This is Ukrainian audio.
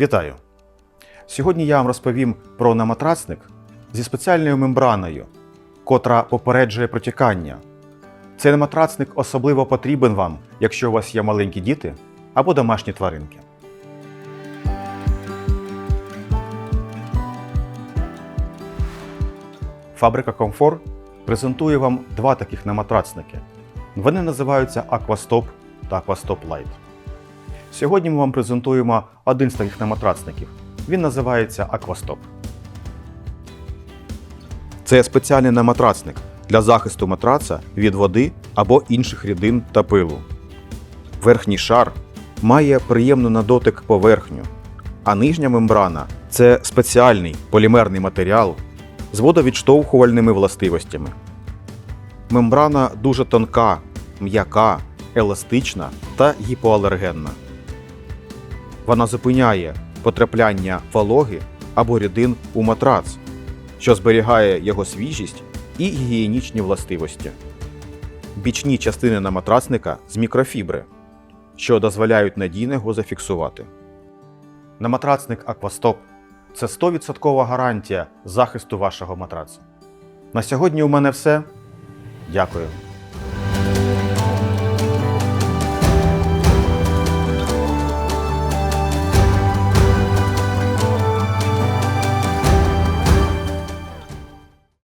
Вітаю! Сьогодні я вам розповім про наматрацник зі спеціальною мембраною, котра попереджує протікання. Цей наматрацник особливо потрібен вам, якщо у вас є маленькі діти або домашні тваринки. Фабрика Комфор презентує вам два таких наматрацники. Вони називаються Aquastop та Aquastop Light. Сьогодні ми вам презентуємо один з таких наматрацників. Він називається Aquastop. Це спеціальний наматрацник для захисту матраца від води або інших рідин та пилу. Верхній шар має приємну на дотик поверхню, а нижня мембрана це спеціальний полімерний матеріал з водовідштовхувальними властивостями. Мембрана дуже тонка, м'яка, еластична та гіпоалергенна. Вона зупиняє потрапляння вологи або рідин у матрац, що зберігає його свіжість і гігієнічні властивості. Бічні частини наматрацника з мікрофібри, що дозволяють надійно його зафіксувати. Наматрацник Aquastop – це 100% гарантія захисту вашого матраца. На сьогодні у мене все. Дякую.